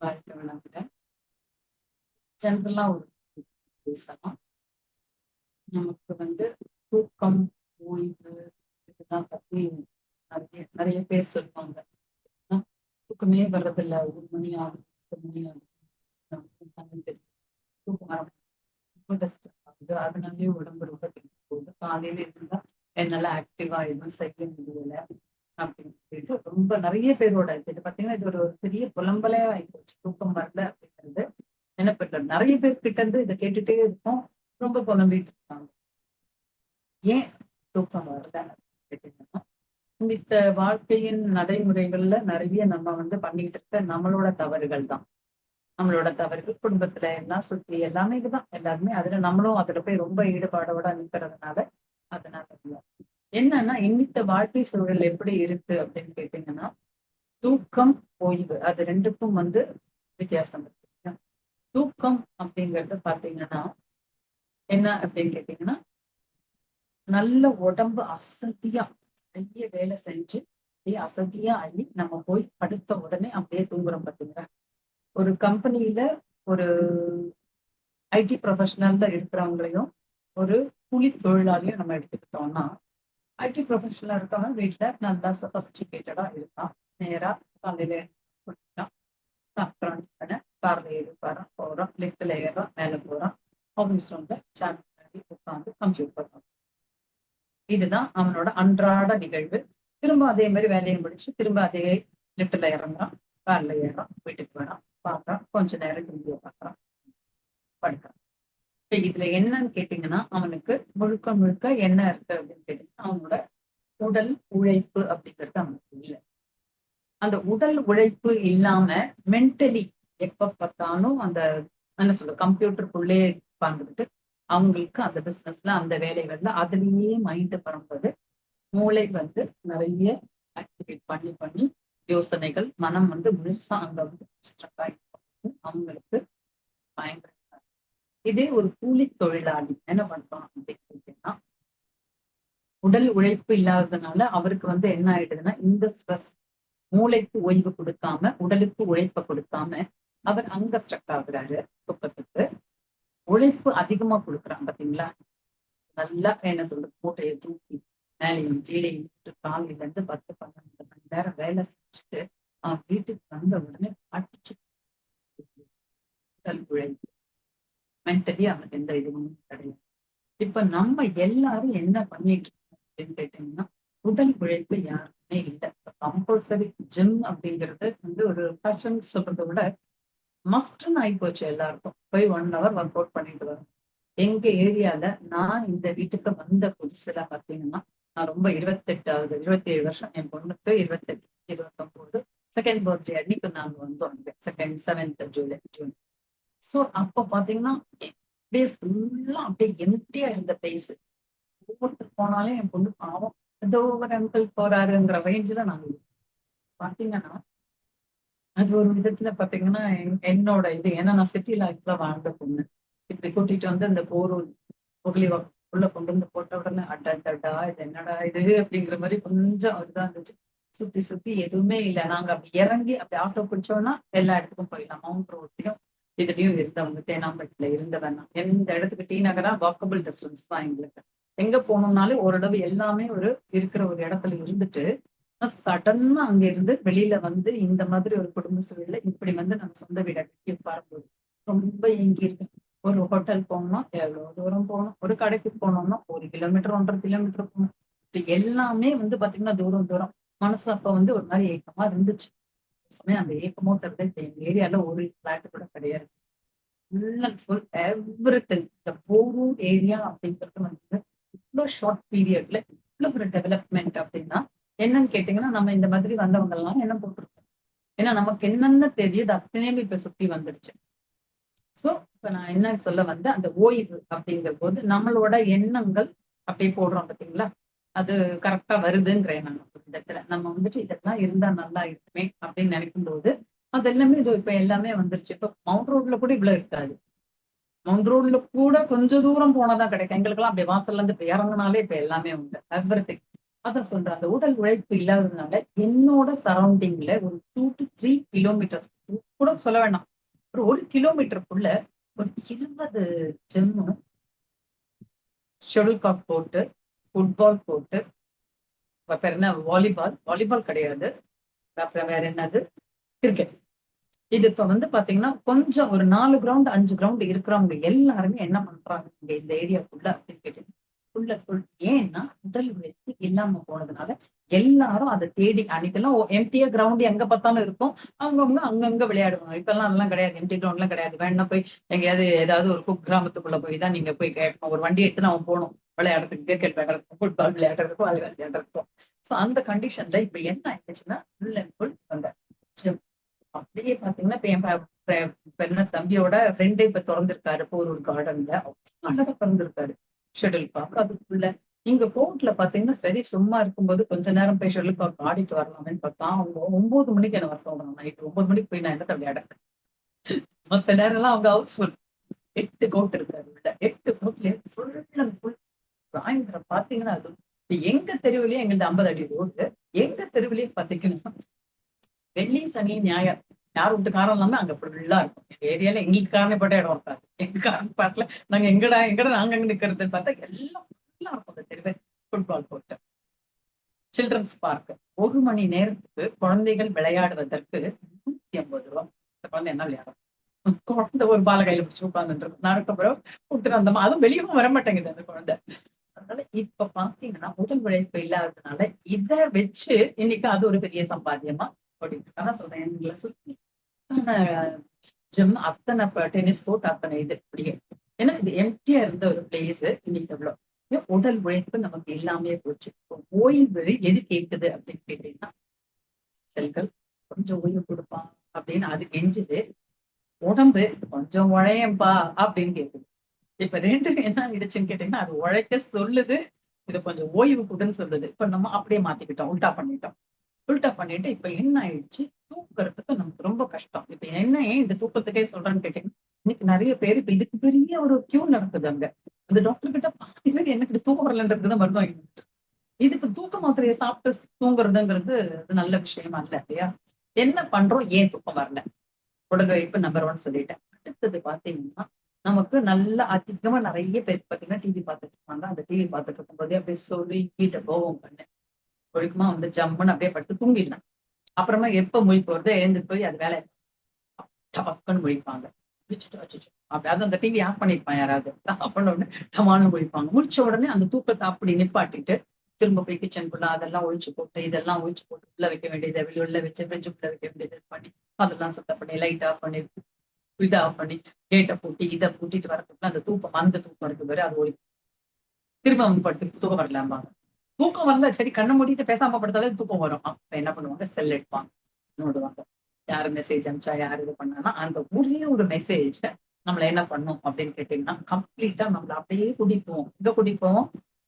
வாழ்க்க வளமுடன் ஜென்ரலா ஒரு பேசலாம். நமக்கு வந்து தூக்கம் ஓய்வு இதெல்லாம் பத்தி நிறைய நிறைய பேர் சொல்லுவாங்க. தூக்கமே வர்றதில்ல. ஒரு மணி ஆகும் எட்டு மணி ஆகும். தூக்கம் வர ரொம்ப டிஸ்டர்ப் ஆகுது அதனாலயே உடம்பு ரொம்ப போகுது. காலையில இருந்தா என்னால ஆக்டிவா எதுவும் செய்ய முடியல. அப்படின்னு சொல்லிட்டு ரொம்ப நிறைய பேரோட இது. பாத்தீங்கன்னா இது ஒரு பெரிய புலம்பலே ஆயிப்போச்சு. தூக்கம் வரல அப்படிங்கிறது என்ன நிறைய பேர் கிட்ட இருந்து இதை கேட்டுட்டே இருக்கோம் ரொம்ப புலம்பிட்டு இருக்காங்க ஏன் தூக்கம் வரல கேட்டீங்கன்னா இந்த வாழ்க்கையின் நடைமுறைகள்ல நிறைய நம்ம வந்து பண்ணிட்டு இருக்க நம்மளோட தவறுகள் தான். நம்மளோட தவறுகள் குடும்பத்துல எல்லாம் சுத்தி எல்லாமே இதுதான். எல்லாருமே அதுல நம்மளும் அதுல போய் ரொம்ப ஈடுபாடோட நிற்கிறதுனால அதனால என்னன்னா இன்னித்த வாழ்க்கை சூழல் எப்படி இருக்கு அப்படின்னு கேட்டீங்கன்னா தூக்கம் ஓய்வு அது ரெண்டுக்கும் வந்து வித்தியாசம் இருக்கு. தூக்கம் அப்படிங்கறது பாத்தீங்கன்னா என்ன அப்படின்னு கேட்டீங்கன்னா நல்ல உடம்பு அசதியா நிறைய வேலை செஞ்சு அப்படியே அசதியா ஆகி நம்ம போய் படுத்த உடனே அப்படியே தூங்குறோம் பாத்தீங்களா? ஒரு கம்பெனியில ஒரு ஐடி ப்ரொஃபஷனல்ல இருக்கிறவங்களையும் ஒரு கூலி தொழிலாளியும் நம்ம எடுத்துக்கிட்டோம்னா ஐடி ப்ரொஃபஷனலா இருக்கவங்க வீட்டில் நல்லா சொபஸ்டிகேட்டடா இருக்கான் நேராக காலையில் கொடுத்துட்டான் சாப்பிட்றான் கார்ல ஏறிப்பாரான் போறான் லிஃப்டில் லிஃப்ட்ல ஏறான் மேல போறான் ஆஃபீஸ் ரூம்ல சேர் உட்காந்து கம்ப்யூட்டர் இதுதான் அவனோட அன்றாட நிகழ்வு. திரும்ப அதே மாதிரி வேலையை முடிச்சு திரும்ப அதே லிஃப்ட்ல இறங்குறான் கார்ல ஏறான் வீட்டுக்கு வரான் பார்க்கறான் கொஞ்ச நேரம் டிவியை பார்க்கறான் படுக்கிறான். இதுல என்னன்னு கேட்டீங்கன்னா அவனுக்கு முழுக்க முழுக்க என்ன இருக்கு அப்படின்னு கேட்டீங்கன்னா அவனோட உடல் உழைப்பு அப்படிங்கிறது அவனுக்கு இல்லை. அந்த உடல் உழைப்பு இல்லாம மென்டலி எப்ப பார்த்தாலும் அந்த என்ன சொல்ல கம்ப்யூட்டருக்குள்ளே உட்கார்ந்துக்கிட்டு அவங்களுக்கு அந்த பிசினஸ்ல அந்த வேலைகள்ல அதுலயே மைண்ட் பரம்புது மூளை வந்து நிறைய ஆக்டிவேட் பண்ணி பண்ணி யோசனைகள் மனம் வந்து முழுசா அங்க வந்து அவங்களுக்கு பயங்கர இதே ஒரு கூலி தொழிலாளி என்ன பண்றான் அப்படின்னு கேட்டீங்கன்னா உடல் உழைப்பு இல்லாததுனால அவருக்கு வந்து என்ன ஆயிடுதுன்னா இந்த ஸ்ட்ரெஸ் மூளைக்கு ஓய்வு கொடுக்காம உடலுக்கு உழைப்ப கொடுக்காம அவர் அங்க ஸ்ட்ரக் ஆகுறாரு துக்கத்துக்கு. உழைப்பு அதிகமா கொடுக்குறான் பாத்தீங்களா? நல்லா என்ன சொல்றது மூட்டையை தூக்கி மேலையும் கீழே இட்டு காலையில இருந்து பத்து பன்னெண்டு மணி நேரம் வேலை செஞ்சுட்டு அவன் வீட்டுக்கு வந்த உடனே அடிச்சு உடல் உழைப்பு. மென்டலி அவனுக்கு எந்த இதுவும் கிடையாது. இப்ப நம்ம எல்லாரும் என்ன பண்ணிட்டு இருக்கோம் அப்படின்னு கேட்டீங்கன்னா உடல் உழைப்பு யாருமே இல்லை. கம்பல்சரி ஜிம் அப்படிங்கிறது வந்து ஒரு ஃபேஷன் சொல்றதை விட மஸ்ட்னு ஆகி போச்சு எல்லாருக்கும். போய் ஒன் ஹவர் ஒர்க் அவுட் பண்ணிட்டு வரோம். எங்க ஏரியால நான் இந்த வீட்டுக்கு வந்த புதுசுல பாத்தீங்கன்னா நான் ரொம்ப இருபத்தெட்டாவது இருபத்தி ஏழு வருஷம் என் பொண்ணுக்கு இருபத்தெட்டு இருபத்தொன்பது செகண்ட் பர்த்டே அன்னைக்கு நாங்க வந்தோம் second seventh July June so அப்ப பாத்தீங்கன்னா அப்படியே ஃபுல்லா அப்படியே எம்டியா இருந்த பிளேஸ் ஒவ்வொருத்தர் போனாலே என் பொண்ணு பாவம். ஏதோ ஒரு அங்கிள் போறாருங்கிற ரேஞ்சில நாங்க பாத்தீங்கன்னா அது ஒரு விதத்துல பாத்தீங்கன்னா என்னோட இது. ஏன்னா நான் சிட்டி லைஃப்ல வாழ்ந்த பொண்ணு. இப்படி கூட்டிட்டு வந்து அந்த போரூர் புகழி உள்ள கொண்டு வந்து போட்ட உடனே அடடா இது என்னடா இது? அப்படிங்கிற மாதிரி கொஞ்சம் இதுதான் இருந்துச்சு. சுத்தி சுத்தி எதுவுமே இல்லை. நாங்க அப்படி இறங்கி அப்படி ஆட்டோ பிடிச்சோம்னா எல்லா இடத்துக்கும் போயிடலாம். மவுண்ட் ரோட்லயும் இதுலயும் இருந்தவங்க தேனாம்பேட்டில இருந்தவன் எந்த இடத்துக்கு டி நகரா வாக்கபிள் டிஸ்டன்ஸ் தான் எங்களுக்கு. எங்க போனோம்னாலும் ஓரளவு எல்லாமே ஒரு இருக்கிற ஒரு இடத்துல இருந்துட்டு சடன்னா அங்க இருந்து வெளியில வந்து இந்த மாதிரி ஒரு குடும்ப சூழல்ல இப்படி வந்து நம்ம சொந்த வீடை கட்டி பாரும்போது ரொம்ப ஏங்கி இருக்கேன். ஒரு ஹோட்டல் போகணும்னா எவ்வளவு தூரம் போகணும்? ஒரு கடைக்கு போனோம்னா ஒரு கிலோமீட்டர் ஒன்றரை கிலோமீட்டர் போகணும். இப்படி எல்லாமே வந்து பாத்தீங்கன்னா தூரம் தூரம். மனசு அப்ப வந்து ஒரு மாதிரி ஏக்கமா இருந்துச்சு. சமயம் அந்த ஏக்கமோ தவிர இந்த எங்க ஏரியால ஒரு பிளாட் கூட கிடையாது. Full and full everything இந்த போரூர் ஏரியா அப்படிங்கிறது வந்து இவ்வளவு ஷார்ட் பீரியட்ல இவ்வளவு ஒரு டெவலப்மெண்ட் அப்படின்னா என்னன்னு கேட்டீங்கன்னா நம்ம இந்த மாதிரி வந்தவங்க எல்லாம் என்ன போட்டிருக்கோம் ஏன்னா நமக்கு என்னென்ன தெரியுது. அத்தனையுமே இப்ப சுத்தி வந்துருச்சு. சோ இப்ப நான் என்ன சொல்ல வந்து அந்த ஓய்வு அப்படிங்கிற போது நம்மளோட எண்ணங்கள் அப்படியே போடுறோம் பாத்தீங்களா? அது கரெக்டா வருதுங்கிறேன் நான் இந்த இடத்துல நம்ம வந்துட்டு இதெல்லாம் இருந்தா நல்லா இருக்குமே அப்படின்னு நினைக்கும் போது அது எல்லாமே இது இப்ப எல்லாமே வந்துருச்சு. இப்ப மவுண்ட் ரோட்ல கூட இவ்வளவு இருக்காது. மவுண்ட் ரோட்ல கூட கொஞ்ச தூரம் போனாதான் கிடைக்கும். எங்களுக்கெல்லாம் அப்படி வாசல்ல இருந்து இப்ப இப்ப எல்லாமே உண்டு. எவ்ரி அதான் சொல்றேன். அந்த உடல் உழைப்பு இல்லாததுனால என்னோட சரௌண்டிங்ல ஒரு டூ டு த்ரீ கிலோமீட்டர்ஸ் கூட சொல்ல வேண்டாம் ஒரு ஒரு கிலோமீட்டருக்குள்ள ஒரு இருபது ஜிம்மு ஷெடியூல் காக் போட்டு ஃபுட்பால் போட்டு அப்புறம் என்ன? வாலிபால் வாலிபால் கிடையாது. அப்புறம் வேற என்னது? கிரிக்கெட் இது இப்ப வந்து பாத்தீங்கன்னா கொஞ்சம் ஒரு நாலு கிரவுண்ட் அஞ்சு கிரவுண்ட் இருக்கிறவங்க எல்லாருமே என்ன பண்றாங்க இங்க இந்த ஏரியாக்குள்ள அப்படின்னு கிரிக்கெட் ஃபுல்ல ஃபுல் ஏன்னா உடல் உழைப்பு இல்லாம போனதுனால எல்லாரும் அதை தேடி அன்னைக்கெல்லாம் எம்டியா கிரவுண்ட் எங்க பார்த்தாலும் இருக்கும். அவங்கவுங்க அங்கங்க விளையாடுவாங்க. இப்ப எல்லாம் அதெல்லாம் கிடையாது. எம்டி கிரவுண்ட் எல்லாம் கிடையாது. வேணா போய் எங்கேயாவது ஏதாவது ஒரு குக் கிராமத்துக்குள்ள போய் தான் நீங்க போய் கேட்கணும். ஒரு வண்டி எடுத்து நம்ம போகணும். விளையாடுறதுக்கு கிரிக்கெட் விளையாடுறதுக்கும் ஃபுட்பால் விளையாடுறதுக்கும் வாலிபால் விளையாடுறதுக்கும். ஸோ அந்த கண்டிஷன்ல இப்ப என்ன ஆயிடுச்சுன்னா ஃபுல் அண்ட் ஃபுல் அந்த ஜிம் அப்படியே பாத்தீங்கன்னா இப்ப என் ப- இப்ப என்ன தம்பியோட ஃப்ரெண்டே இப்ப திறந்திருக்காரு போரூர் கார்டன்ல அழகா திறந்திருக்காரு. ஷெடியூல் பார்க்க அதுக்குள்ள. இங்க கோர்ட்ல பாத்தீங்கன்னா சரி சும்மா இருக்கும்போது கொஞ்ச நேரம் போய் ஷெடியூல் பார்க்க ஆடிட்டு வரலாமேன்னு பார்த்தா அவங்க ஒன்பது மணிக்கு என்ன வர சொல்றாங்க நைட்டு ஒன்பது மணிக்கு போய் நான் என்ன விளையாட மத்த நேரம் எல்லாம் அவங்க ஹவுஸ் ஃபுல் எட்டு கோட் இருக்காரு உள்ள எட்டு கோட்ல ஃபுல் அண்ட் ஃபுல் சாயந்தரம் பாத்தீங்கன்னா அது எங்க தெருவுலயே எங்களுக்கு ஐம்பது அடி ரோடு எங்க தெருவுலயே பாத்தீங்கன்னா வெள்ளி சனி ஞாயிறு. யார் வீட்டு காரம் இல்லாம அங்க ஃபுல்லா இருக்கும். எங்க ஏரியால எங்களுக்கு காரணப்பட்ட இடம் இருக்காது. எங்க காரணப்பாட்டுல நாங்க எங்கடா எங்கடா நாங்க அங்க நிக்கிறது பார்த்தா எல்லாம் ஃபுல்லா இருக்கும் அந்த தெருவே. ஃபுட்பால் கோர்ட்டு சில்ட்ரன்ஸ் பார்க் ஒரு மணி நேரத்துக்கு குழந்தைகள் விளையாடுவதற்கு நூத்தி ஐம்பது ரூபா. இந்த குழந்தை என்ன விளையாடும்? குழந்தை ஒரு பால கையில பிடிச்சு உட்காந்துட்டு இருக்கும். நடக்க பிறகு கொடுத்துட்டு அந்த அதுவும் வெளியவும் வர மாட்டேங்குது அந்த குழந்தை. அதனால இப்ப பாத்தீங்கன்னா உடல் உழைப்பு இல்லாததுனால இத வச்சு இன்னைக்கு அது ஒரு பெரிய சம்பாத்தியமா ஓடிட்டு சொல்றேன் எங்களை சுத்தி ஜிம் அத்தனை டென்னிஸ் கோர்ட் அத்தனை இது இப்படியே ஏன்னா இது எம்டியா இருந்த ஒரு பிளேஸ் இன்னைக்கு எவ்வளவு உடல் உழைப்பு நமக்கு எல்லாமே போச்சு. ஓய்வு எது கேக்குது அப்படின்னு கேட்டீங்கன்னா செல்கள் கொஞ்சம் ஓய்வு கொடுப்பான் அப்படின்னு அது கெஞ்சுது. உடம்பு கொஞ்சம் உழையம்பா அப்படின்னு கேக்குது. இப்ப ரெண்டு என்ன ஆயிடுச்சுன்னு கேட்டீங்கன்னா அது உழைக்க சொல்லுது இது கொஞ்சம் ஓய்வு கொடுன்னு சொல்லுது. இப்ப நம்ம அப்படியே மாத்திக்கிட்டோம் உல்டா பண்ணிட்டோம். உல்டா பண்ணிட்டு இப்ப என்ன ஆயிடுச்சு? தூக்குறதுக்கு நமக்கு ரொம்ப கஷ்டம். இப்ப என்ன ஏன் இந்த தூக்கத்துக்கே சொல்றேன்னு கேட்டீங்கன்னா இன்னைக்கு நிறைய பேர் இப்ப இதுக்கு பெரிய ஒரு கியூ நடக்குது அங்க. அந்த டாக்டர் கிட்ட பாதி பேர் எனக்கு தூக்கம் வரலன்றதுதான் இதுக்கு தூக்க மாத்திரையை சாப்பிட்டு தூங்குறதுங்கிறது அது நல்ல விஷயம் அல்ல இல்லையா? என்ன பண்றோம்? ஏன் தூக்கம் வரல? உடல் உழைப்பு நம்பர் ஒன் சொல்லிட்டேன். அடுத்தது பாத்தீங்கன்னா நமக்கு நல்லா அதிகமா நிறைய பேர் பாத்தீங்கன்னா டிவி பார்த்துட்டு இருப்பாங்க. அந்த டிவி பார்த்துட்டு இருக்கும்போதே அப்படியே சொல்லி கீட்ட கோவம் பண்ணு. ஒழுக்கமா வந்து ஜம்முன்னு அப்படியே படுத்து தூங்கிடலாம் அப்புறமா எப்ப முழிப்பு வருதோ எழுந்து போய் அது வேலை டபக்குன்னு முழிப்பாங்க. அப்படியாவது அந்த டிவி ஆஃப் பண்ணிருப்பான் யாராவது. அப்படின்னு உடனே டமான்னு முழிப்பாங்க. முடிச்ச உடனே அந்த தூக்கத்தை அப்படி நிப்பாட்டிட்டு திரும்ப போய் கிச்சனுக்குள்ள அதெல்லாம் ஒழிச்சு போட்டு இதெல்லாம் ஒழிச்சு போட்டு உள்ள வைக்க வேண்டியதை வெளியுள்ள வச்சு ஃப்ரிட்ஜுக்குள்ள வைக்க வேண்டியது பண்ணி அதெல்லாம் சுத்தம் பண்ணி லைட் ஆஃப் பண்ணி இதா ஆஃப் பண்ணி கேட்டை பூட்டி இதை பூட்டிட்டு வரதுக்குள்ள அந்த தூக்கம் அந்த தூக்கம் இருக்கு வேற அது ஒளி திரும்ப வந்து படுத்து தூக்கம் வரலாம்பாங்க. தூக்கம் வரல சரி கண்ணை மூடிட்டு பேசாம படுத்தாலே தூக்கம் வரும். அப்ப என்ன பண்ணுவாங்க? செல் எடுப்பாங்க. நோடுவாங்க யாரு மெசேஜ் அனுப்பிச்சா யார் இது பண்ணானா அந்த ஒரே ஒரு மெசேஜ் நம்மள என்ன பண்ணும் அப்படின்னு கேட்டீங்கன்னா கம்ப்ளீட்டா நம்மள அப்படியே குடிப்போம். இங்க குடிப்போம்?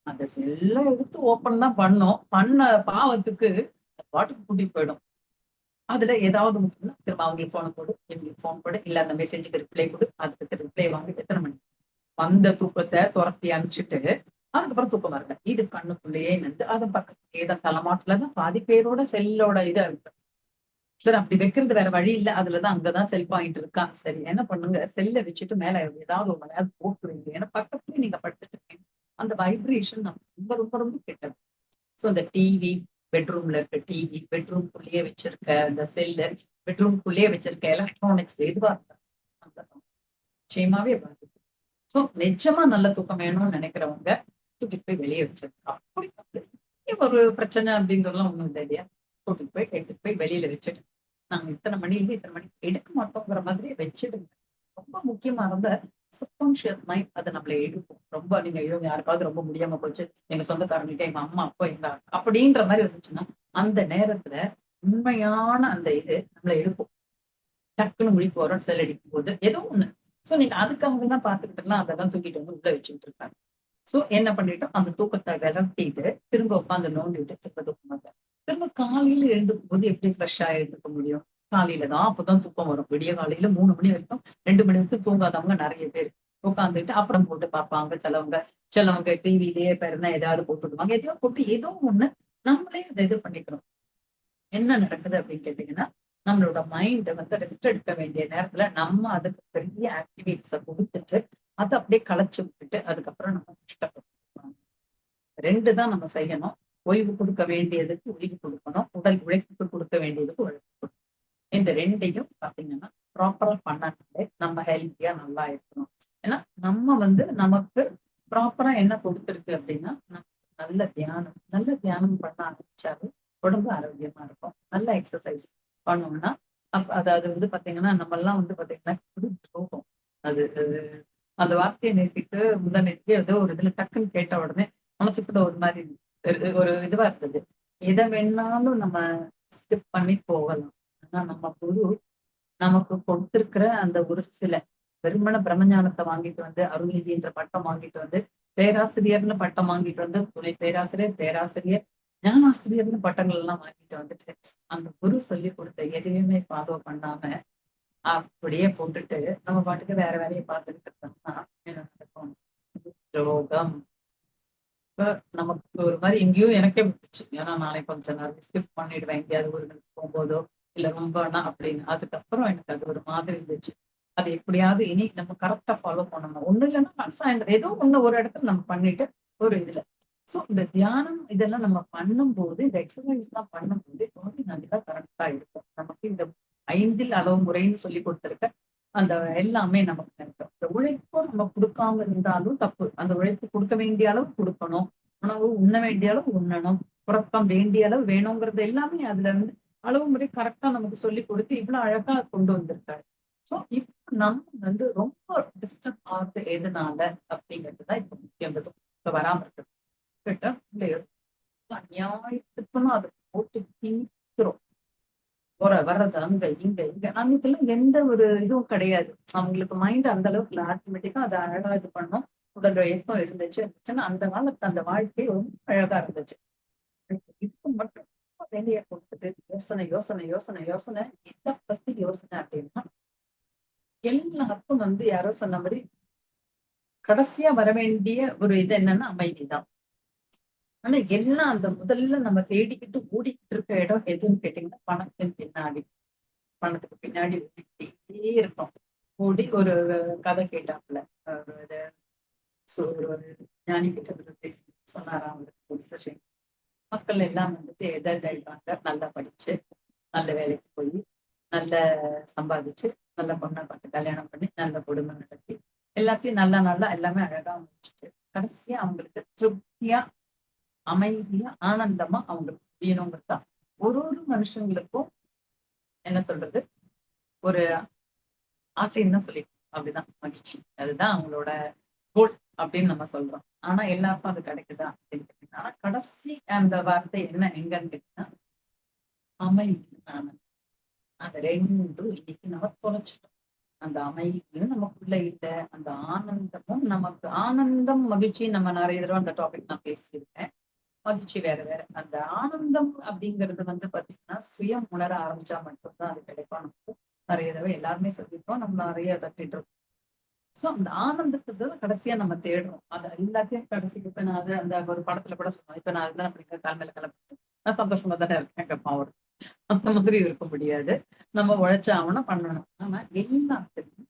அந்த செல்லை எடுத்து ஓப்பன் தான் பண்ணோம். பண்ண பாவத்துக்கு பாட்டுக்கு கூட்டிட்டு போயிடும். அதுல ஏதாவது முக்கியம்னா திரும்ப அவங்களுக்கு போன் போடு எங்களுக்கு போன் போடு இல்ல அந்த மெசேஜுக்கு ரிப்ளை கொடு அதுக்கு ரிப்ளை வாங்கி எத்தனை மணி வந்த தூக்கத்தை துரத்தி அனுப்பிச்சிட்டு அதுக்கப்புறம் தூக்கம் வரல. இது கண்ணுக்குள்ளேயே நின்று அதை பக்கத்துலயே தான் தலைமாட்டுலதான் பாதி பேரோட செல்லோட இதா இருக்கு. சார் அப்படி வைக்கிறது வேற வழி இல்ல. அதுலதான் அங்கதான் செல் பாயிண்ட் இருக்கா. சரி என்ன பண்ணுங்க? செல்ல வச்சுட்டு மேல ஏதாவது ஒரு மணி போட்டு வைங்க ஏன்னா பக்கத்துலயே நீங்க படுத்துட்டு இருக்கீங்க. அந்த வைப்ரேஷன் ரொம்ப ரொம்ப ரொம்ப கெட்டது. ஸோ அந்த டிவி பெட்ரூம்ல இருக்க டிவி பெட்ரூம்குள்ளேயே வச்சிருக்க அந்த செல்லு பெட்ரூம்குள்ளேயே வச்சிருக்க எலக்ட்ரானிக்ஸ் எதுவா இருந்தாலும் அந்த நிச்சயமாவே பாதிக்கும் ஸோ நிஜமா நல்ல தூக்கம் வேணும்னு நினைக்கிறவங்க தூக்கிட்டு போய் வெளியே வச்சிருக்கா அப்படி ஒரு பிரச்சனை அப்படிங்கிறதுலாம் ஒண்ணும் இல்லை இல்லையா? கூட்டிட்டு போய் எடுத்துட்டு போய் வெளியில வச்சுட்டு நாங்க இத்தனை மணில இத்தனை மணிக்கு எடுக்க மாட்டோங்கிற மாதிரி வச்சிடுங்க. ரொம்ப முக்கியமா இருந்த சப்கான்ஷியஸ் மைண்ட் அதை நம்மள எடுக்கும். ரொம்ப நீங்க ஐயோ யாருக்காவது ரொம்ப முடியாம போச்சு எங்க சொந்தக்காரங்கிட்ட எங்க அம்மா அப்பா எங்க அப்படின்ற மாதிரி வந்துச்சுன்னா அந்த நேரத்துல உண்மையான அந்த இது நம்மள எடுக்கும். டக்குன்னு முழிப்பு வரும் செல் அடிக்கும் போது. ஏதோ ஒண்ணு. சோ நீங்க அதுக்காக தான் பாத்துக்கிட்டுலாம் அதெல்லாம் தூக்கிட்டு வந்து உள்ள வச்சுட்டு இருக்காங்க சோ என்ன பண்ணிட்டோம்? அந்த தூக்கத்தை விரட்டிட்டு திரும்ப உட்காந்து நோண்டிட்டு திரும்ப தூக்கம் திரும்ப காலையில எழுந்துக்கும் போது எப்படி ஃப்ரெஷ்ஷா எழுந்துக்க முடியும்? காலையில தான் அப்பதான் தூக்கம் வரும். விடிய காலையில மூணு மணி வரைக்கும் ரெண்டு மணி வரைக்கும் தூங்காதவங்க நிறைய பேர் உட்காந்துட்டு அப்புறம் போட்டு பார்ப்பாங்க. சிலவங்க சிலவங்க டிவிலேயே பெருனா ஏதாவது போட்டு விடுவாங்க. எதையோ போட்டு ஏதோ ஒண்ணு நம்மளே அதை இது பண்ணிக்கணும் என்ன நடக்குது அப்படின்னு கேட்டீங்கன்னா நம்மளோட மைண்டை வந்து ரெஸ்ட் எடுக்க வேண்டிய நேரத்துல நம்ம அதுக்கு பெரிய ஆக்டிவிட்டிஸ கொடுத்துட்டு அதை அப்படியே களைச்சு விட்டுட்டு அதுக்கப்புறம் நம்ம கஷ்டப்பட்டு ரெண்டு தான் நம்ம செய்யணும். ஓய்வு கொடுக்க வேண்டியதுக்கு ஓய்வு கொடுக்கணும். உடல் உழைப்புக்கு கொடுக்க வேண்டியதுக்கு உழைப்பு கொடுக்கணும். இந்த ரெண்டையும் பாத்தீங்கன்னா ப்ராப்பரா பண்ணாலே நம்ம ஹெல்த்தியா நல்லா இருக்கணும். ஏன்னா நம்ம வந்து நமக்கு ப்ராப்பரா என்ன கொடுத்துருக்கு அப்படின்னா நல்ல தியானம். நல்ல தியானம் பண்ண ஆரம்பிச்சாலே உடம்பு ஆரோக்கியமா இருக்கும். நல்ல எக்ஸசைஸ் பண்ணோம்னா அப்ப அதாவது வந்து பாத்தீங்கன்னா நம்ம எல்லாம் வந்து பாத்தீங்கன்னா துரோகம். அது அந்த வார்த்தையை நிறுத்திட்டு முந்தா நிறுத்தி ஏதோ ஒரு இதுல டக்குன்னு கேட்ட உடனே மனசுக்குள்ள ஒரு மாதிரி ஒரு இதுவா இருந்தது. எதை வேணாலும் நம்ம ஸ்கிப் பண்ணி போகலாம். ஆனா நம்ம குரு நமக்கு கொடுத்திருக்கிற அந்த ஒரு சில. வெறுமன பிரம்மஞானத்தை வாங்கிட்டு வந்து அருள்நிதின்ற பட்டம் வாங்கிட்டு வந்து பேராசிரியர்னு பட்டம் வாங்கிட்டு வந்து துணை பேராசிரியர் பேராசிரியர் ஞானாசிரியர்னு பட்டங்கள் எல்லாம் வாங்கிட்டு வந்துட்டு அந்த குரு சொல்லி கொடுத்த எதையுமே ஃபாலோ பண்ணாம அப்படியே போட்டுட்டு நம்ம பாட்டுக்கு வேற வேலையை பார்த்துக்கிட்டு இருந்தோம்னா என்ன நடக்கும்? ரோகம் இப்ப நமக்கு ஒரு மாதிரி எங்கேயும் எனக்கே விட்டுச்சு ஏன்னா நாளைக்கு கொஞ்ச நாள் ஸ்கிப் பண்ணிடுவேன். எங்கேயாவது ஊருக்கு போகும்போதோ இல்ல ரொம்பனா அப்படின்னு. அதுக்கப்புறம் எனக்கு அது ஒரு மாதிரி இருந்துச்சு. அது எப்படியாவது இனி நம்ம கரெக்டா ஃபாலோ பண்ணணும். ஒண்ணு இல்லைன்னா சாயந்தரம் ஏதோ ஒண்ணு ஒரு இடத்துல நம்ம பண்ணிட்டு ஒரு இதுல. சோ இந்த தியானம் இதெல்லாம் நம்ம பண்ணும்போது இந்த எக்ஸசைஸ் எல்லாம் பண்ணும்போது பாடி நல்லா கரெக்டா இருக்கும். நமக்கு இந்த ஐந்தில் அளவு முறைன்னு சொல்லி கொடுத்துருக்க அந்த எல்லாமே நமக்கு இருக்கும் இந்த உழைப்பும் நம்ம கொடுக்காம இருந்தாலும் தப்பு. அந்த உழைப்பு கொடுக்க வேண்டிய அளவு கொடுக்கணும். உணவு உண்ண வேண்டிய அளவு உண்ணணும். புறக்கம் வேண்டிய அளவு வேணுங்கிறது எல்லாமே அதுல இருந்து அளவு முறை கரெக்டா நமக்கு சொல்லி கொடுத்து இவ்வளவு அழகா கொண்டு வந்திருக்காரு. சோ இப்ப நம்ம வந்து ரொம்ப டிஸ்டர்ப் ஆகுது எதனால அப்படிங்கிறது தான் இப்ப முக்கியம் இப்ப வராம இருக்கு. கிட்ட பிள்ளைகள் அதை போட்டு திணிக்கிறோம் போற வர்றது அங்க இங்க இங்க. அன்னைக்கெல்லாம் எந்த ஒரு இதுவும் கிடையாது. அவங்களுக்கு மைண்ட் அந்த அளவுக்கு ஆட்டோமேட்டிக்கா அதை அழகா இது பண்ணோம். உடல் இயக்கம் இருந்துச்சு இருந்துச்சுன்னா அந்த காலத்து அந்த வாழ்க்கை ரொம்ப அழகா இருந்துச்சு. இதுக்கு மட்டும் வேலையை கொடுத்துட்டு யோசனை யோசனை யோசனை யோசனை. எதை பத்தி யோசனை அப்படின்னா எல்லாருக்கும் வந்து யாரோ சொன்ன மாதிரி கடைசியா வர வேண்டிய ஒரு இது என்னன்னா அமைதிதான். ஆனா எல்லாம் அந்த முதல்ல நம்ம தேடிக்கிட்டு ஓடிக்கிட்டு இருக்க இடம் எதுன்னு கேட்டீங்கன்னா பணத்தின் பின்னாடி. பணத்துக்கு பின்னாடி ஓடிக்கிட்டே இருக்கும் ஓடி ஒரு கதை கேட்டாப்புல. ஒரு ஒரு ஞானி கிட்ட பேசி சொன்னாராம் அவருக்கு மக்கள் எல்லாம் வந்துட்டு எதை எழுதுறாங்க நல்லா படிச்சு நல்ல வேலைக்கு போய் நல்ல சம்பாதிச்சு நல்ல பொண்ணை பார்த்து கல்யாணம் பண்ணி நல்ல குடும்பம் நடத்தி எல்லாத்தையும் நல்லா நல்லா எல்லாமே அழகா முடிச்சுட்டு கடைசியா அவங்களுக்கு திருப்தியா அமைதியா ஆனந்தமா அவங்களுக்கு முடியணுங்கிறது. ஒரு ஒரு மனுஷங்களுக்கும் என்ன சொல்றது? ஒரு ஆசைன்னு தான் சொல்லி அப்படிதான் மகிழ்ச்சி. அதுதான் அவங்களோட கோல் அப்படின்னு நம்ம சொல்றோம். ஆனா எல்லாருக்கும் அது கிடைக்குதா அப்படின்னு ஆனா கடைசி அந்த வார்த்தை என்ன எங்கன்னு கேட்டீங்கன்னா அமைதி ஆனந்தம் அந்த ரெண்டும் இன்னைக்கு நம்ம தொலைச்சிட்டோம். அந்த அமைதியும் நமக்குள்ள இல்ல அந்த ஆனந்தமும் நமக்கு ஆனந்தம் மகிழ்ச்சி நம்ம நிறைய தடவை அந்த டாபிக் நான் பேசியிருக்கேன். மகிழ்ச்சி வேற வேற. அந்த ஆனந்தம் அப்படிங்கிறது வந்து பாத்தீங்கன்னா சுயம் உணர ஆரம்பிச்சா மட்டும்தான் அது கிடைக்கும். நமக்கு நிறைய தடவை எல்லாருமே சொல்லியிருக்கோம் நம்ம நிறைய அதை இருக்கோம் சோ அந்த ஆனந்தத்தை கடைசியா நம்ம தேடுறோம். அது எல்லாத்தையும் கடைசிக்கு இப்ப நான் அது அந்த ஒரு படத்துல கூட சொன்னோம் இப்ப நான் அதுதான் அப்படிங்கிற கிளம்பிட்டு நான் சந்தோஷமா தானே இருக்கேன் கேட்பான் அந்த மாதிரி இருக்க முடியாது. நம்ம உழைச்சாவணும் பண்ணணும். ஆனா எல்லாத்துக்கும்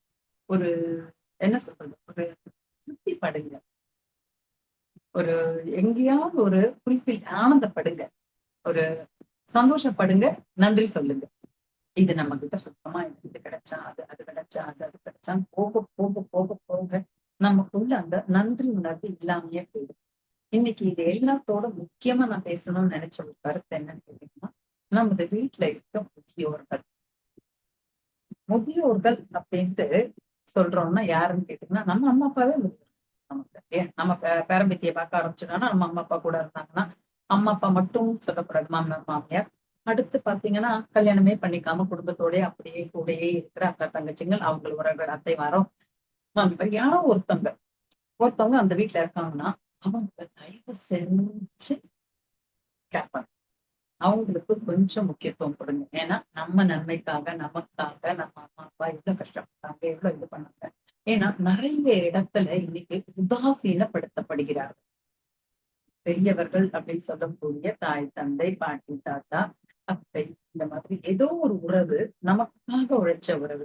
ஒரு என்ன சொல்றது? ஒரு திருப்தி படுங்க. ஒரு எங்கேயாவது ஒரு குறிப்பில் ஆனந்தப்படுங்க. ஒரு சந்தோஷப்படுங்க. நன்றி சொல்லுங்க. இது நம்ம கிட்ட சுத்தமா இது கிடைச்சா அது அது கிடைச்சா அது அது கிடைச்சா போக போக போக போக நமக்குள்ள அந்த நன்றி உணர்வு இல்லாமையே போயிடும். இன்னைக்கு இது எல்லாத்தோட முக்கியமா நான் பேசணும்னு நினைச்ச ஒரு கருத்து என்னன்னு கேட்டீங்கன்னா நமது வீட்டுல இருக்க முதியோர்கள். முதியோர்கள் அப்படின்ட்டு சொல்றோம்னா யாருன்னு கேட்டீங்கன்னா நம்ம அம்மா அப்பாவே முதியோர்கள் நமக்கு ஏன்? நம்ம பேரம்பத்தியை பார்க்க ஆரம்பிச்சிட்டோம்னா நம்ம அம்மா அப்பா கூட இருந்தாங்கன்னா அம்மா அப்பா மட்டும் சொல்லக்கூடாது. மாமனார் மாமியார் அடுத்து பாத்தீங்கன்னா கல்யாணமே பண்ணிக்காம குடும்பத்தோடய அப்படியே கூடயே இருக்கிற அக்கா தங்கச்சிங்கள் அவங்கள ஒரு அத்தை வாரம் யாரோ ஒருத்தவங்க. ஒருத்தவங்க அந்த வீட்டுல இருக்காங்கன்னா அவங்க தயவு செஞ்சு கேட்பாங்க அவங்களுக்கு கொஞ்சம் முக்கியத்துவம் கொடுங்க. ஏன்னா நம்ம நன்மைக்காக நமக்காக நம்ம அம்மா அப்பா எவ்வளவு கஷ்டப்பட்டாங்க எவ்வளவு இது பண்ணாங்க. ஏன்னா நிறைய இடத்துல இன்னைக்கு உதாசீனப்படுத்தப்படுகிறார்கள். பெரியவர்கள் அப்படின்னு சொல்லக்கூடிய தாய் தந்தை பாட்டி தாத்தா அத்தை இந்த மாதிரி ஏதோ ஒரு உறவு நமக்காக உழைச்ச உறவு.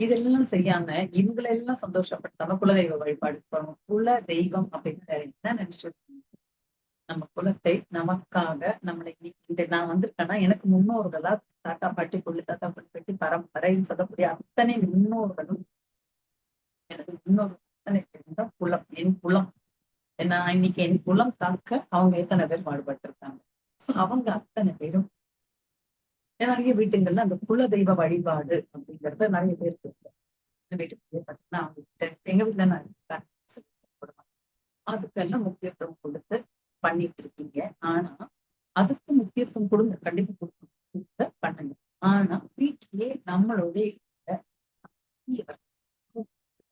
இதெல்லாம் செய்யாம இவங்களெல்லாம் சந்தோஷப்படுத்தாம குலதெய்வ வழிபாடு குல தெய்வம் அப்படின்னு என்ன நினைச்சிருக்கீங்க நம்ம குலத்தை நமக்காக நம்மளை இந்த நான் வந்திருக்கேன்னா எனக்கு முன்னோர்களா தாத்தா பாட்டி புள்ளி தாத்தா புள்ளி பாட்டி பரம்பரைன்னு சொல்லக்கூடிய அத்தனை முன்னோர்களும் எனது முன்னோர்கள் அத்தனை பேரும் தான் குலம் என் குலம். நான் இன்னைக்கு என் குலம் தாக்க அவங்க எத்தனை பேர் பாடுபட்டிருக்காங்க? சோ அவங்க அத்தனை பேரும் நிறைய வீட்டுங்கள்ல அந்த குல தெய்வ வழிபாடு அப்படிங்கறத நிறைய பேருக்கு வீட்டுக்கு பார்த்தீங்கன்னா அவங்க கிட்ட எங்க வீட்டுல நான் அதுக்கெல்லாம் முக்கியத்துவம் கொடுத்து பண்ணிட்டு இருக்கீங்க. ஆனா அதுக்கு முக்கியத்துவம் கொடுங்க. கண்டிப்பா கொடுக்க பண்ணுங்க. ஆனா வீட்டிலேயே நம்மளுடைய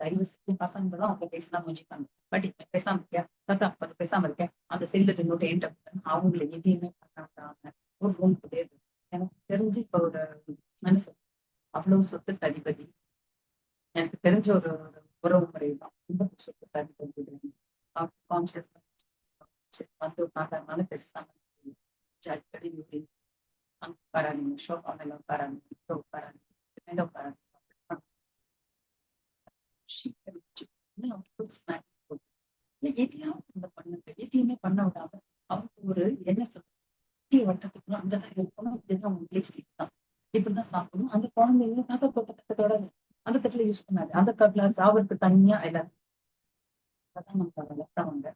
தயவு செஞ்சு பசங்களும் அவங்க பேசினா முடிச்சுப்பாங்க பட் பேசாம இருக்கியா? தாத்தா கொஞ்சம் பேசாம இருக்கேன் அந்த செல்லு நோட்டு என்கிட்ட அவங்கள எதையுமே பண்ணாம ஒரு ரூம் எனக்கு தெரிஞ்சு இப்ப ஒரு என்ன அவ்வளவு சொத்து அதிபதி எனக்கு தெரிஞ்ச ஒரு உறவு முறை தான். ரொம்ப சொத்து அதிபதி கான்சியஸ் வந்து உட்காந்தாங்கனால பெருசா அடிக்கடி அங்க உட்காராதீங்க. ஷோஃபா மேல உட்காராதீங்க. உட்காராதீங்க. மேல உட்காராதீங்க. எதையாவது பண்ண. எதையுமே பண்ண விடாம அவங்க ஒரு என்ன சொல்ற வட்டத்துக்குள்ள அங்கதான் இருக்கணும் இதுதான் உங்க பிளேஸ் இதுதான் இப்படிதான் சாப்பிடணும். அந்த குழந்தைங்களும் தாத்தா தோட்டத்தை தொடாது அந்த தட்டுல யூஸ் பண்ணாது. அந்த கிளாஸ் அவருக்கு தனியா எல்லாரும் அதான் நம்ம வளர்த்தவங்க.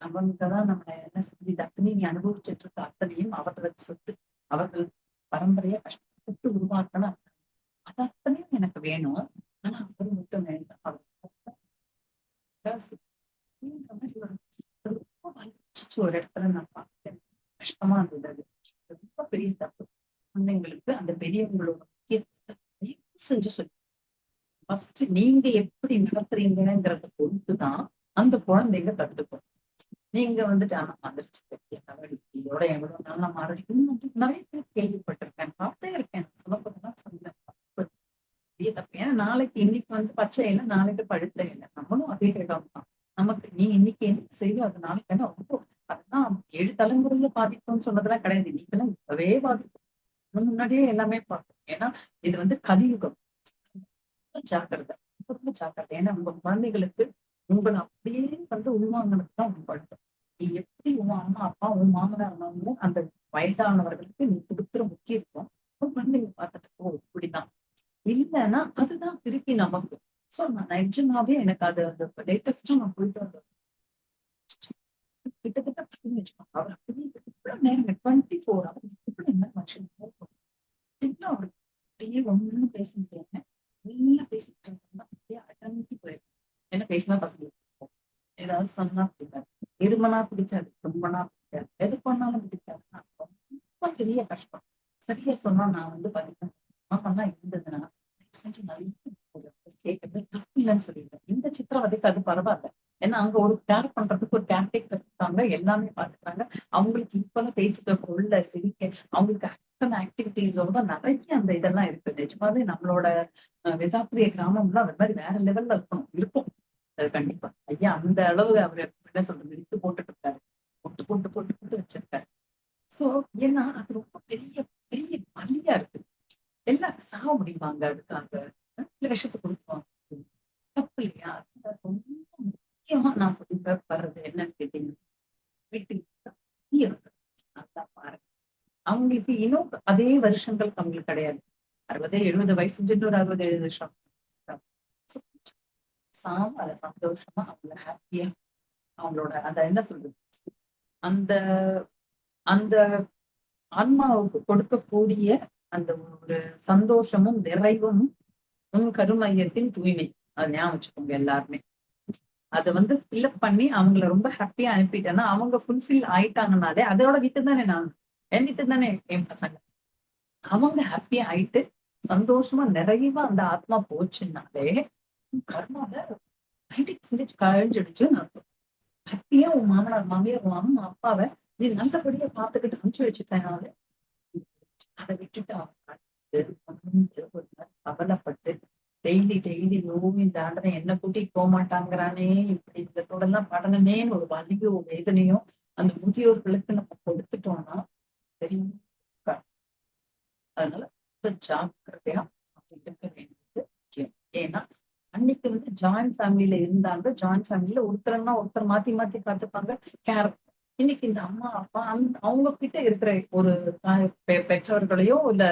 அவங்கதான் நம்ம என்ன சொல்லி அத்தனை நீ அனுபவிச்சுட்டு இருக்க அத்தனையும் அவர்களுக்கு சொத்து அவர்கள் பரம்பரையா கஷ்டப்பட்டு உருவாக்கணும் அது அத்தனையும் எனக்கு வேணும். ஆனா அவர் மட்டும் வேண்டாம். அவர் ரொம்ப வலிச்சிச்சு ஒரு இடத்துல நான் பார்த்தேன் கஷ்டமா இருந்தது. அது ரொம்ப பெரிய தப்பு. குழந்தைங்களுக்கு அந்த பெரியவங்களோட முக்கியத்துவத்தை செஞ்சு சொல்லி. ஃபர்ஸ்ட் நீங்க எப்படி நடத்துறீங்கிறத பொறுத்துதான் அந்த குழந்தைங்க கத்துக்கும். நீங்க வந்துட்டு ஆனா மந்திரிச்சு பெரிய தவறி. இதோட எவ்வளவு நல்லா மாறடி நிறைய பேர் கேள்விப்பட்டிருக்கேன். பார்த்தே இருக்கேன். சொல்லப்போதான் சொன்னேன். பெரிய தப்பு. ஏன்னா நாளைக்கு இன்னைக்கு வந்து பச்சை இல்லை நாளைக்கு பழுத்த இல்லை நம்மளும் அதே இடம் தான். நமக்கு நீ இன்னைக்கு என்ன செய்யும் அது நாளைக்கு என்ன? ரொம்ப அதுதான் ஏழு தலைமுறையில பாதிக்கும்னு சொன்னதெல்லாம் கிடையாது. இன்னைக்கெல்லாம் இப்பவே பாதிக்கும் முன்னாடியே எல்லாமே பார்க்கும் ஏன்னா இது வந்து கலியுகம். ஜாக்கிரதை. ரொம்ப ஜாக்கிரதை. ஏன்னா உங்க குழந்தைகளுக்கு உங்களை அப்படியே வந்து உள்வாங்கினது தான் உங்க நீ எப்படி உன் அம்மா அப்பா உன் மாமனார் மாமனார் அந்த வயதானவர்களுக்கு நீ கொடுக்குற முக்கியத்துவம் உன் குழந்தைங்க பார்த்துட்டு ஓ இப்படிதான். இல்லைன்னா அதுதான் திருப்பி நமக்கு. சோ நான் நிஜமாவே எனக்கு அது அந்த லேட்டஸ்டா நான் போயிட்டு வந்தேன் கிட்டத்தட்ட பதினஞ்சு வச்சுக்கோங்க. அவர் அப்படியே இவ்வளவு நேரம் டுவெண்ட்டி ஃபோர் ஹவர்ஸ் இப்படி என்ன மனுஷன் இன்னும் அவர் அப்படியே ஒண்ணும் பேச முடியாம நல்லா பேசிட்டு இருந்தாங்க அப்படியே அடங்கி போயிருக்கு என்ன பேசினா பசங்க ஏதாவது சொன்னா பிடிக்காது இருமனா பிடிக்காது ரொம்பனா பிடிக்காது. எது பண்ணாலும் பிடிக்காதுன்னா ரொம்ப பெரிய கஷ்டம். சரியா சொன்னா நான் வந்து பாத்தீங்கன்னா பண்ணா இருந்ததுன்னா செஞ்சு நல்லா கேட்கறது தப்பு இல்லைன்னு சொல்லிடுவேன் இந்த சித்திரவதைக்கு அது பரவாயில்ல. ஏன்னா அங்க ஒரு கேர் பண்றதுக்கு ஒரு கேர்டேக்கர் இருக்காங்க எல்லாமே பாத்துக்கிறாங்க அவங்களுக்கு இப்பெல்லாம் பேசிக்க கொள்ள சிரிக்க அவங்களுக்கு அத்தனை ஆக்டிவிட்டீஸோட நிறைய அந்த இதெல்லாம் இருக்கு. நிஜமாவே நம்மளோட விதாப்பிரிய கிராமம்லாம் அது மாதிரி வேற லெவல்ல இருக்கணும். இருக்கும். அது கண்டிப்பா. ஐயா அந்த அளவு அவர் என்ன சொல்றது விரித்து போட்டுட்டு இருக்காரு போட்டு போட்டு போட்டு போட்டு வச்சிருக்காரு. சோ ஏன்னா அது ரொம்ப பெரிய பெரிய வலியா இருக்கு. எல்லாரும் சாக முடியுமாங்க அதுக்காக? இல்ல விஷத்தை கொடுப்பாங்க தப்பு இல்லையா? ரொம்ப முக்கியமா நான் சொல்லி என்னன்னு கேட்டீங்கன்னா வீட்டுக்கு அதான் பாருங்க. அவங்களுக்கு இன்னும் அதே வருஷங்கள் அவங்களுக்கு கிடையாது. அறுபது எழுபது வயசு ஒரு அறுபது எழுபது வருஷம். சாம சந்தோஷமா அவங்கள ஹாப்பியா அவங்களோட அந்த என்ன சொல்றது? அந்த அந்த ஆன்மாவுக்கு கொடுக்கக்கூடிய அந்த ஒரு சந்தோஷமும் நிறைவும் உன் கருமையத்தின் தூய்மை. அதை ஞாபகம் வச்சுக்கோங்க எல்லாருமே. அதை வந்து ஃபில்அப் பண்ணி அவங்கள ரொம்ப ஹாப்பியா அனுப்பிட்டேன்னா அவங்க ஃபுல்ஃபில் ஆயிட்டாங்கனாலே அதோட வித்து தானே நான் என் வித்து தானே என் பசங்க. அவங்க ஹாப்பியா ஆயிட்டு சந்தோஷமா நிறைவா அந்த ஆத்மா போச்சுன்னாலே கர்மால நைன்டி பர்சன்டேஜ் கழிஞ்சிடுச்சுன்னு அர்த்தம். ஹாப்பியா உன் மாமனார் மாமியார் உன் அம்மா அப்பாவை நீ நல்லபடியா பாத்துக்கிட்டு அனுப்பிச்சு வச்சுட்டனால அதை விட்டுட்டு அவங்க கவலைப்பட்டு டெய்லி டெய்லி யோ இந்த ஆண்டனை என்ன கூட்டிட்டு போக மாட்டாங்கிறானே இப்படி இந்த தொடர்லாம் படணுமேன்னு ஒரு வலியோ வேதனையோ அந்த முதியோர்களுக்கு நம்ம கொடுத்துட்டோம்னா பெரிய அதனால ரொம்ப ஜாக்கிரதையா இருக்க வேண்டியது முக்கியம் ஏன்னா அன்னைக்கு வந்து ஜாயிண்ட் ஃபேமிலியில இருந்தாங்க. ஜாயிண்ட் ஃபேமிலியில ஒருத்தர்னா ஒருத்தர் மாத்தி மாத்தி பார்த்துப்பாங்க. கேர் இன்னைக்கு இந்த அம்மா அப்பா அந் அவங்க கிட்ட இருக்கிற ஒரு தாய் பெ- இல்ல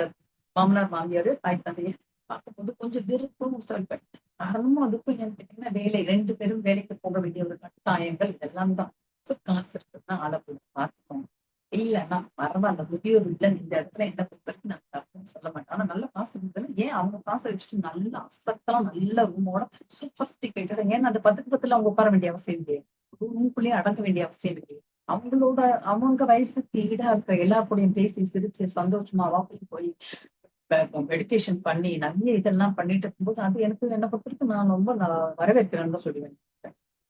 மாமனார் மாமியாரோ தாய் தந்தையோ பார்க்கும்போது கொஞ்சம் வெறுப்பும் சொல்வேன். காரணமும் அதுக்கும் ஏன்னு கேட்டீங்கன்னா வேலை. ரெண்டு பேரும் வேலைக்கு போக வேண்டிய ஒரு கட்டாயங்கள் இதெல்லாம் தான். ஸோ காசு இருக்குன்னா ஆளை போய் பார்த்துக்கோங்க. இல்லைன்னா பரவாயில்ல முதியோர் இல்ல இந்த இடத்துல என்ன பொறுத்தவரைக்கும் நான் தப்புன்னு சொல்ல மாட்டேன். ஆனா நல்ல காசு இருந்ததுன்னா ஏன் அவங்க காசை வச்சுட்டு நல்ல அசத்தா நல்ல ரூமோட சூப்பர்ஸ்டிகேட்டட் ஏன்னா அந்த பத்துக்கு பத்துல அவங்க உட்கார வேண்டிய அவசியம் இல்லையே. ரூமுக்குள்ளேயே அடங்க வேண்டிய அவசியம் இல்லையே. அவங்களோட அவங்க வயசுக்கு ஈடா இருக்க எல்லா கூடயும் பேசி சிரிச்சு சந்தோஷமா வாக்கிங் போய். மெடிடேஷன் பண்ணி நிறைய இதெல்லாம் பண்ணிட்டு இருக்கும்போது அது எனக்கு என்ன பொறுத்தவரைக்கும் நான் ரொம்ப நான் வரவேற்கிறேன்னு தான் சொல்லுவேன்.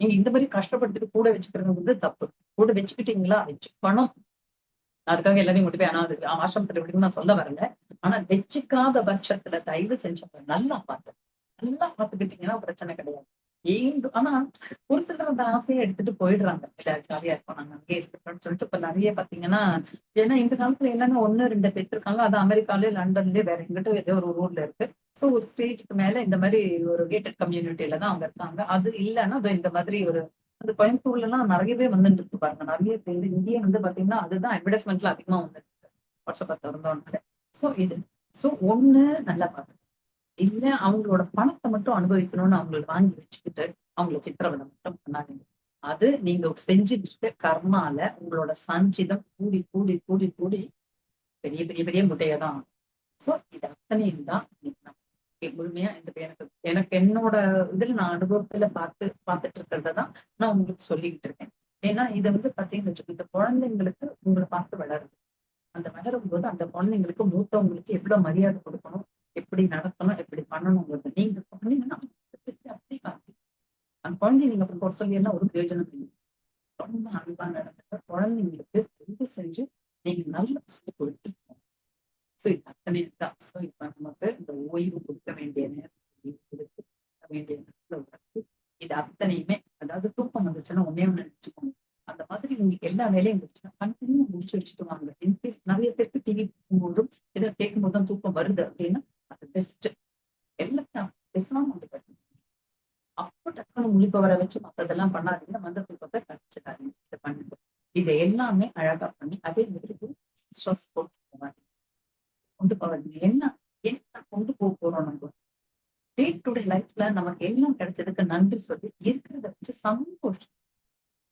நீங்க இந்த மாதிரி கஷ்டப்படுத்திட்டு கூட வச்சுக்கிறது வந்து தப்பு. கூட வச்சுக்கிட்டீங்களா? வச்சு பணம். அதுக்காக எல்லாரையும் கொண்டு போய் அனாது ஆசிரமத்தில் விடுங்க நான் சொல்ல வரல. ஆனா வச்சுக்காத பட்சத்துல தயவு செஞ்சவங்க நல்லா பார்த்து நல்லா பார்த்துக்கிட்டீங்கன்னா பிரச்சனை கிடையாது. ஏங்க ஆனா ஒரு சிலர் அந்த ஆசையை எடுத்துட்டு போயிடுறாங்க. இல்ல ஜாலியா இருப்போம் நாங்க அங்கே இருக்கணும்னு சொல்லிட்டு இப்ப நிறைய பாத்தீங்கன்னா ஏன்னா இந்த காலத்துல எல்லாமே ஒண்ணு ரெண்டு பேர் இருக்காங்க. அது அமெரிக்காலே லண்டன்லயே வேற எங்கிட்ட ஏதோ ஒரு ஊர்ல இருக்கு. சோ ஒரு ஸ்டேஜ்க்கு மேல இந்த மாதிரி ஒரு கேட்டட் கம்யூனிட்டியில தான் அவங்க இருக்காங்க. அது இல்லைன்னா அது இந்த மாதிரி ஒரு அந்த கோயம்புத்தூர்ல எல்லாம் நிறையவே வந்துட்டு இருக்கு பாருங்க. நிறைய பேர் இங்கேயே வந்து பாத்தீங்கன்னா அதுதான் அட்வர்டைஸ்மெண்ட்ல அதிகமா வந்துருக்கு இருக்கு. வாட்ஸ்அப்பை திறந்தோம்னால சோ இது சோ ஒண்ணு நல்லா பார்த்து இல்ல அவங்களோட பணத்தை மட்டும் அனுபவிக்கணும்னு அவங்களை வாங்கி வச்சுக்கிட்டு அவங்கள சித்திரவதை மட்டும் பண்ணாதீங்க. அது நீங்க செஞ்சுட்டு கர்மால உங்களோட சஞ்சிதம் கூடி கூடி கூடி கூடி பெரிய பெரிய பெரிய முட்டையதான் சோ இது அத்தனையும் தான் முழுமையா இந்த எனக்கு எனக்கு என்னோட இதுல நான் அனுபவத்துல பார்த்து பார்த்துட்டு இருக்கிறதான் நான் உங்களுக்கு சொல்லிக்கிட்டு இருக்கேன். ஏன்னா இதை வந்து பாத்தீங்கன்னு வச்சுக்கோ இந்த குழந்தைங்களுக்கு உங்களை பார்த்து வளருது. அந்த வளரும் போது அந்த குழந்தைங்களுக்கு மூத்தவங்களுக்கு எவ்வளவு மரியாதை கொடுக்கணும்? எப்படி நடத்தணும் எப்படி பண்ணணுங்கிறத நீங்க பண்ணீங்கன்னா அப்படியே காட்டி. அந்த குழந்தைய நீங்க அப்படி குறை சொல்லி எல்லாம் ஒரு பிரயோஜனம் இல்லை. ரொம்ப அன்பா நடந்துக்க குழந்தைங்களுக்கு தெரிவு செஞ்சு நீங்க நல்லா சொல்லி கொடுத்து சோ இது அத்தனை தான். ஸோ இப்ப நமக்கு இந்த ஓய்வு கொடுக்க வேண்டிய நேரத்தை கொடுத்து வேண்டிய நேரத்துல உட்காந்து இது அத்தனையுமே அதாவது தூக்கம் வந்துச்சுன்னா ஒன்னே ஒண்ணு நினைச்சுக்கோங்க. அந்த மாதிரி உங்களுக்கு எல்லா வேலையும் இருந்துச்சுன்னா கண்டினியூ முடிச்சு வச்சுட்டு வாங்க. இன்கேஸ் நிறைய பேருக்கு டிவி போதும் இதை கேட்கும் போது தான் தூக்கம் வருது அப்படின்னா பெஸ்ட் எல்லாம் பேசாம வந்து கட்டணும் அப்போ டக்குனு வச்சு மத்ததெல்லாம் பண்ணாதீங்க. மந்த தூக்கத்தை கழிச்சுட்டாதீங்க இதை பண்ணுங்க. இதை எல்லாமே அழகா பண்ணி அதே மாதிரி ஸ்ட்ரெஸ் போட்டு போவாங்க கொண்டு போவாதீங்க என்ன என்ன கொண்டு போக போறோம் நம்ம? டே டு டே லைஃப்ல நமக்கு எல்லாம் கிடைச்சதுக்கு நன்றி சொல்லி இருக்கிறத வச்சு சந்தோஷம்.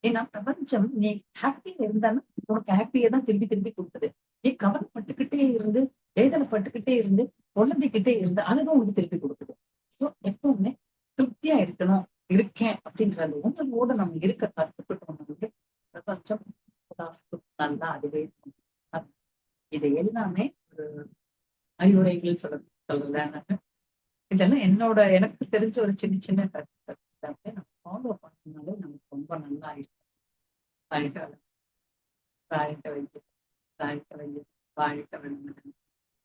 ஏன்னா பிரபஞ்சம் நீ ஹாப்பியா இருந்தாலும் உனக்கு ஹாப்பியா தான் திரும்பி திரும்பி கொடுக்குது. நீ கவலைப்பட்டுக்கிட்டே இருந்து வேதனைப்பட்டுக்கிட்டே இருந்து குழம்பிக்கிட்டே இருந்து அதுதான் உங்களுக்கு திருப்பி கொடுக்குது. சோ எப்பவுமே திருப்தியா இருக்கணும் இருக்கேன் அப்படின்ற அந்த உணர்வோட நம்ம இருக்க கற்றுக்கிட்டோம் பிரபஞ்சம் நல்லா அதுவே. இது எல்லாமே ஒரு அறிவுரைகள் சொல்ல சொல்லல இதெல்லாம் என்னோட எனக்கு தெரிஞ்ச ஒரு சின்ன சின்ன